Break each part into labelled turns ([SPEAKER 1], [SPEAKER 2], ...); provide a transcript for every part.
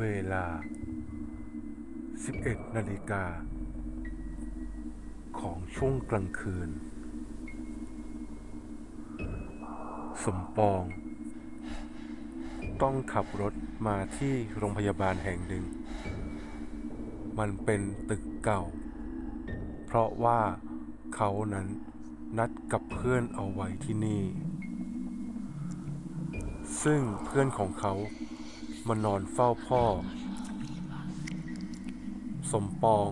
[SPEAKER 1] เวลา 11 นาฬิกา ของช่วงกลางคืน สมปอง ต้องขับรถมาที่โรงพยาบาลแห่งหนึ่ง มันเป็นตึกเก่า เพราะว่าเขานั้นนัดกับเพื่อนเอาไว้ที่นี่ ซึ่งเพื่อนของเขา มานอนเฝ้าพ่อ สมปอง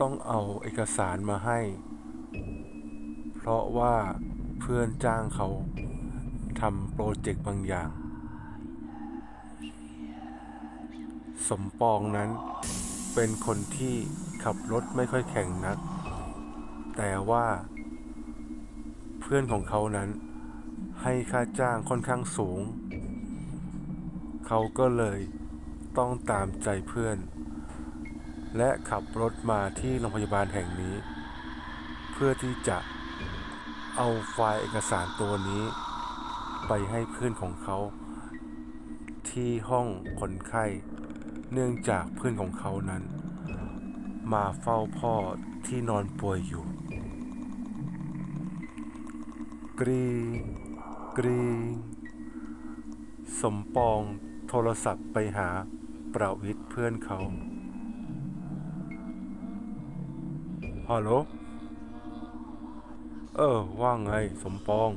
[SPEAKER 1] ต้องเอาเอกสารมาให้ เพราะว่าเพื่อนจ้างเขาทำโปรเจกต์บางอย่าง สมปองนั้นเป็นคนที่ขับรถไม่ค่อยแข็งนัก แต่ว่า เพื่อนของเขานั้นให้ค่าจ้างค่อนข้างสูง เขาก็เลยต้องตามใจเพื่อน และขับรถมาที่โรงพยาบาลแห่งนี้ เพื่อที่จะเอาไฟล์เอกสารตัวนี้ ไปให้เพื่อนของเขา ที่ห้องคนไข้ เนื่องจากเพื่อนของเขานั้น มาเฝ้าพ่อที่นอนป่วยอยู่ กรี กรี สมปอง โทรศัพท์ไปหาประวิทย์เพื่อนเขา ฮัลโหล เออ ว่าไงสมปอง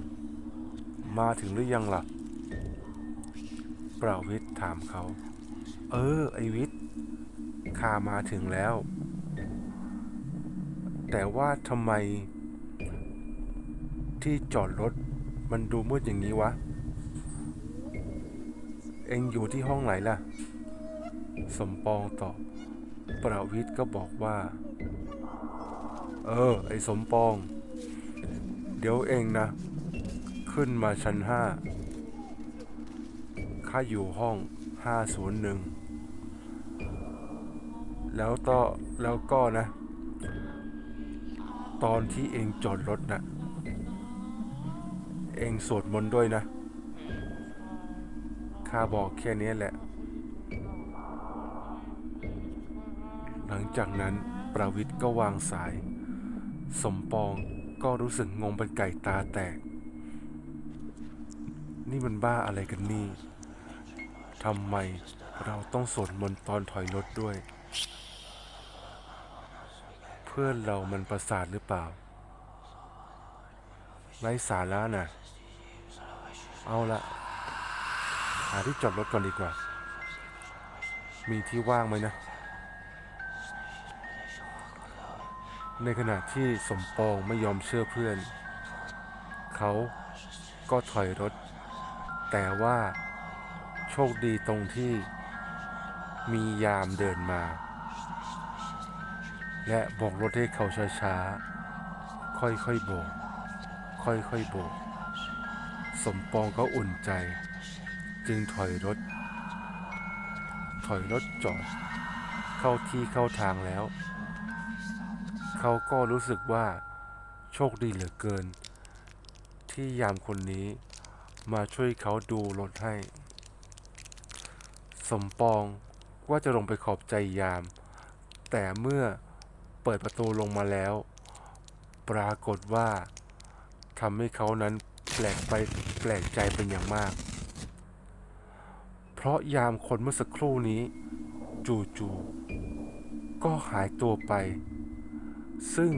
[SPEAKER 1] มาถึงหรือยังล่ะ ประวิทย์ถามเขา เออ ไอวิทย์ข้ามาถึงแล้ว แต่ว่าทำไมที่จอดรถมันดูมืดอย่างนี้วะ เอ็งอยู่ที่ห้องไหนล่ะ สมปองตอบ ประวิทย์ก็บอกว่า เออ ไอสมปอง เดี๋ยวเองนะ ขึ้นมาชั้นห้าข้าอยู่ห้องห้าศูนย์หนึ่งแล้วต่อแล้วก็นะ ตอนที่เองจอดรถนะ่ะเองสวดมนต์ด้วยนะ ข้าบอกแค่นี้แหละ หลังจากนั้นประวิทย์ก็วางสาย สมปองก็รู้สึกงงเป็นไก่ตาแตก นี่มันบ้าอะไรกันนี่ทำไมเราต้องสวดมนต์ตอนถอยรถด้วย เพื่อนเรามันประสาทหรือเปล่าไร้สาระน่ะ เอาละาที่จอดรถก่อนดีกว่า มีที่ว่างไหมนะ ในขณะที่สมปองไม่ยอมเชื่อเพื่อน เขาก็ถอยรถ แต่ว่าโชคดีตรงที่มียามเดินมา และบอกรถให้เขาช้าๆ ค่อยๆโบก ค่อยๆโบก สมปองก็อุ่นใจ จึงถอยรถ ถอยรถจอด เข้าที่เข้าทางแล้ว เขาก็รู้สึกว่าโชคดีเหลือเกิน ที่ยามคนนี้มาช่วยเขาดูรถให้ สมปองว่าจะลงไปขอบใจยาม แต่เมื่อเปิดประตูลงมาแล้ว ปรากฏว่าทำให้เขานั้นแปลกไปแปลกใจเป็นอย่างมาก ราะยามคนเมื่อสักครู่นี้ จู่ๆก็หายตัวไป ซึ่ง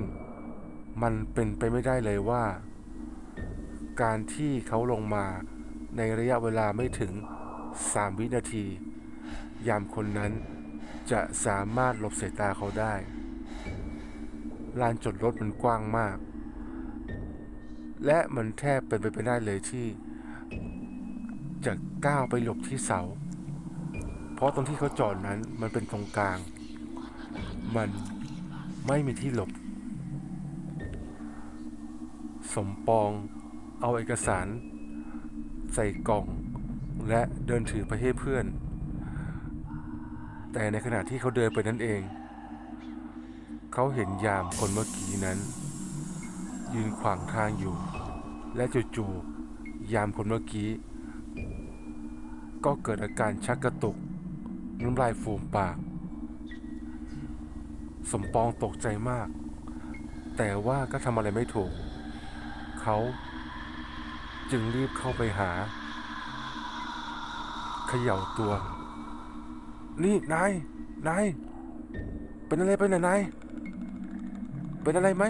[SPEAKER 1] มันเป็นไปไม่ได้เลยว่า การที่เขาลงมาในระยะเวลาไม่ถึง 3 วินาที ยามคนนั้นจะสามารถหลบสายตาเขาได้ลานจอดรถมันกว้างมาก และมันแทบเป็นไปไม่ได้เลยที่ จะก้าวไปหลบที่เสา เพราะตรงที่เขาจอดนั้นมันเป็นตรงกลาง มันไม่มีที่หลบ สมปองเอาเอกสาร ใส่กล่อง และเดินถือไปให้เพื่อน แต่ในขณะที่เขาเดินไปนั่นเอง เขาเห็นยามคนเมื่อกี้นั้น ยืนขวางทางอยู่ และจู่ๆยามคนเมื่อกี้ ก็เกิดอาการชักกระตุก น้ำลายฟูมปาก สมปองตกใจมาก แต่ว่าก็ทำอะไรไม่ถูก เขาจึงรีบเข้าไปหาเขย่าตัว นี่ นาย นาย เป็นอะไรไปน่ะนาย เป็นอะไรไหม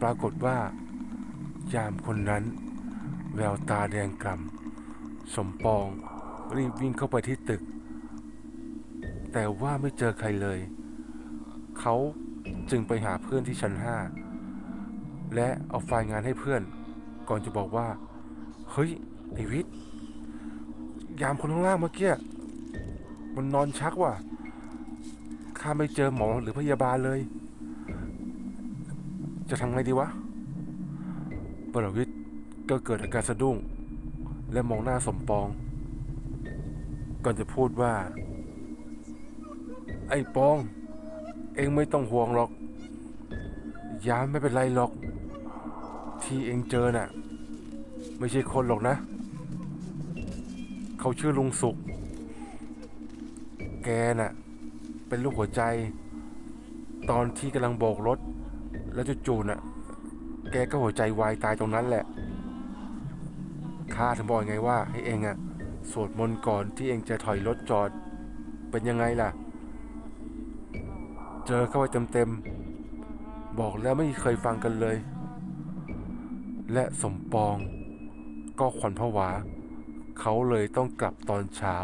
[SPEAKER 1] ปรากฏว่า ยามคนนั้น แววตาแดงกล่ำ สมปองรีบวิ่งเข้าไปที่ตึก แต่ว่าไม่เจอใครเลย เขาจึงไปหาเพื่อนที่ชั้นห้าและเอาไฟล์งานให้เพื่อน ก่อนจะบอกว่า เฮ้ยไอวิทย์ยามคนข้างล่างเมื่อกี้มันนอนชักว่ะข้าไม่เจอหมอหรือพยาบาลเลย จะทำไงดีวะประวิทย์ก็เกิดอาการสะดุ้ง และมองหน้าสมปอง ก่อนจะพูดว่า ไอ้ปอง เองไม่ต้องห่วงหรอก ยามไม่เป็นไรหรอก ที่เองเจอน่ะ ไม่ใช่คนหรอกนะ เขาชื่อลุงสุข แกน่ะ เป็นลูกหัวใจ ตอนที่กำลังโบกรถ แล้วจู่ๆน่ะ แกก็หัวใจวายตายตรงนั้นแหละ ข้าถึงบอกไงว่า ให้เองอะสวดมนต์ก่อนที่เองจะถอยรถจอด เป็นยังไงล่ะ เจอเข้าไปเต็มๆ บอกแล้วไม่เคยฟังกันเลย และสมปอง ก็ขวัญผวา เขาเลยต้องกลับตอนเช้า